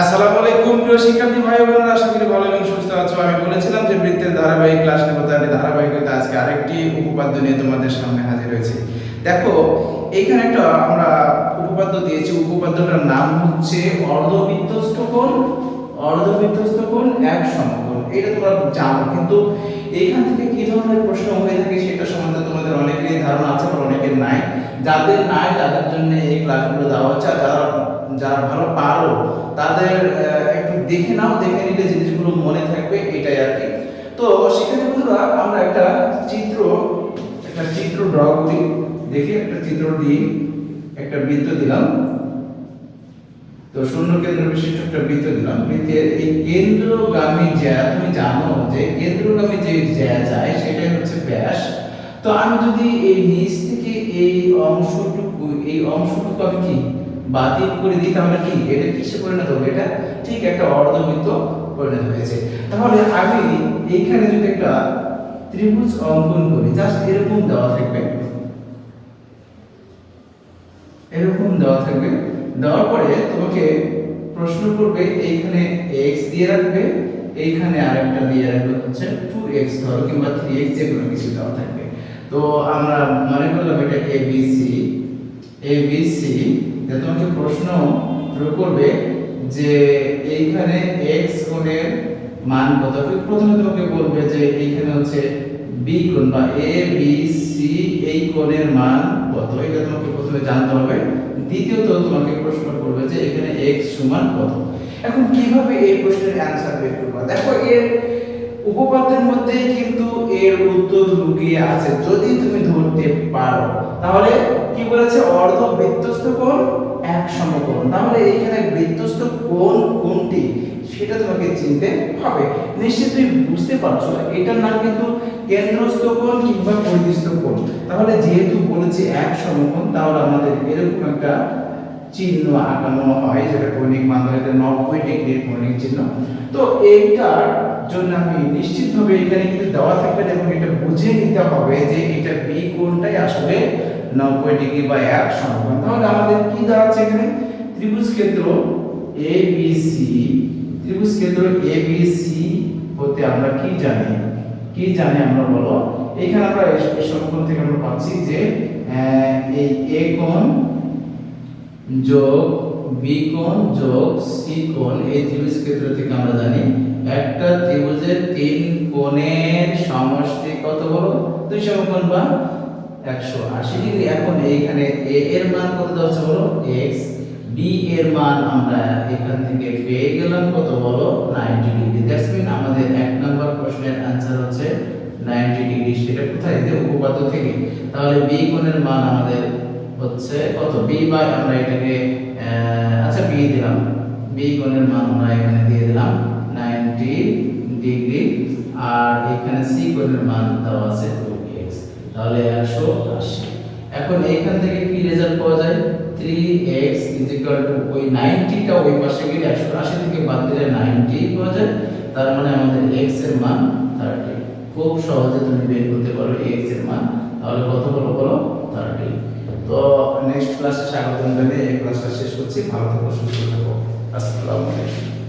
আসসালামু আলাইকুম, প্রিয় শিক্ষার্থী, ভাই বোনেরা, আশা করি ভালো এবং সুস্থ আছো। আমি বলেছিলাম যে বৃত্তের ধারাবাহিক ক্লাস নেব তার ধারাবাহিকতা আজকে আরেকটি উপপাদ্য নিয়ে তোমাদের সামনে হাজির হয়েছে। দেখো এখানে একটা আমরা উপপাদ্য দিয়েছি, উপপাদ্যটার নাম হচ্ছে অর্ধবৃত্তস্থ কোণ অর্ধবৃত্তস্থ কোণ, এক সমকোণ। এটা তোমরা জানো, কিন্তু এইখান থেকে কি ধরনের প্রশ্ন হয়ে থাকে সেটা সম্বন্ধে তোমাদের অনেকেরই ধারণা আছে, আবার অনেকের নাই। যাদের নাই, তাদের জন্য এই ক্লাসগুলো দেওয়া হচ্ছে যারা যারা ভালো পারো, তাদের একটু দেখে নাও, দেখে নিলে জিনিসগুলো মনে থাকবে, এটাই আর কি। তো শিক্ষার্থী বন্ধুরা আমরা একটা চিত্র একটা চিত্র ড্র করি। দেখি, একটা চিত্র দিই, একটা বৃত্ত দিলাম। তো শূন্য কেন্দ্র বিশিষ্ট একটা বৃত্ত দিলাম। বৃত্তের এই কেন্দ্রগামী জ্যা তুমি জানো যে কেন্দ্রগামী যে জ্যা যায়, সেটাই হচ্ছে ব্যাস। তো আমি যদি এই নিচ থেকে এই অংশটুকু এই অংশটুকু আমি কি বাতিল করে দিই, তাহলে কি? এটা কিসে পরিণত হবে? এটা ঠিক একটা অর্ধবৃত্ত পরিণত হয়েছে। তাহলে আমি এইখানে যদি একটা ত্রিভুজ অঙ্কন করি জাস্ট এরকম দেওয়া থাকবে। এরকম দেওয়া থাকবে। দেওয়ার পরে তোমাকে প্রশ্ন করবে, এইখানে x দিয়ে রাখবে, এইখানে আরেকটা দিয়ে রাখবে, হচ্ছে 2x ধরো, কিংবা 3x যে কোনো কিছু দেওয়া থাকবে। তো আমরা মনে করলাম এটা abc abc যে তোমাকে প্রশ্ন করবে যে এইখানে x কোণের মান কত? প্রথমে তোমাকে বলবে যে এইখানে হচ্ছে b কোণ বা a, b, c এই কোণের মান কত? এটা তোমাকে প্রথমে জানতে হবে। দ্বিতীয়ত তোমাকে প্রশ্ন করবে যে এখানে x সমান কত? এখন কীভাবে এই প্রশ্নের অ্যানসার বের করব? দেখো এর উপপাদ্যের মধ্যেই কিন্তু এর উত্তর লুকিয়ে আছে। যদি তুমি ধরতে পারো, তাহলে কি বলেছে? অর্ধ বৃত্তস্থ কোণ, এক সমকোণ। তাহলে এইখানে বৃত্তস্থ কোণ কোনটি? সেটা তোমাকে চিনতে হবে। নিশ্চয়ই তুমি বুঝতে পারছ এটার নাম কিন্তু কেন্দ্রস্থ কোণ কিংবা পরিধিস্থ কোণ। তাহলে যেহেতু বলেছে এক সমকোণ, তাহলে আমাদের এরকম একটা চিহ্ন আঁকানো হয়, যেটা কৌণিক মাধ্যমে নব্বই ডিগ্রির কৌণিক চিহ্ন। তো এইটার জন্য আমি নিশ্চিতভাবে এখানে কিন্তু দেওয়া থাকবে এবং এটা বুঝে নিতে হবে যে এটা বি কোণটাই আসলে নব্বই ডিগ্রি বা এক সমকোণ তাহলে আমাদের কি দাঁড়াচ্ছে এখানে? ত্রিভুজ ক্ষেত্র এ বি সি ত্রিভুজ ক্ষেত্র এ বি সি হতে আমরা কি জানি? কি জানি আমরা বলো? এখানে আমরা সমকোণ থেকে আমরা পাচ্ছি যে এই এ কোণ যোগ বি কোণ যোগ সি কোণ এই ত্রিভুজ ক্ষেত্র থেকে আমরা জানি একটা ত্রিভুজের তিন কোণের সমষ্টি কত বলো দুই সমকোণ বা একশো আশি ডিগ্রি এখন এইখানে এ এর মান কত দেওয়া আছে বলো এক্স বি এর মান আমরা এখান থেকে পেয়ে গেলাম কত বলো 90 ডিগ্রি দ্যাটস মিন আমাদের এক নাম্বার প্রশ্নের आंसर হচ্ছে 90 ডিগ্রি সেটা কোথায় যে উপপাদ্য থেকে তাহলে বি কোণের মান আমাদের হচ্ছে কত বি বাই আমরা এটাকে কোণের মান আমরা এখানে দিয়ে দিলাম 90 ডিগ্রি, আর এখানে সি কোণের মান দেওয়া আছে 2x তাহলে 180 এখন এইখান থেকে কি রেজাল্ট পাওয়া যায়? 3x টু ওই 90 টা ওই পাশে গেলে 180 থেকে বাদ দিলে 90 পাওয়া যায়। তার মানে আমাদের x এর মান 30 খুব সহজে তুমি বের করতে পারো x এর মান। তাহলে কত বলো বলো? 30 তো নেক্সট ক্লাসে স্বাগতম জানিয়ে এই ক্লাসটা শেষ করছি। ভালো থাকো, সুস্থ থাকো। আসসালামু আলাইকুম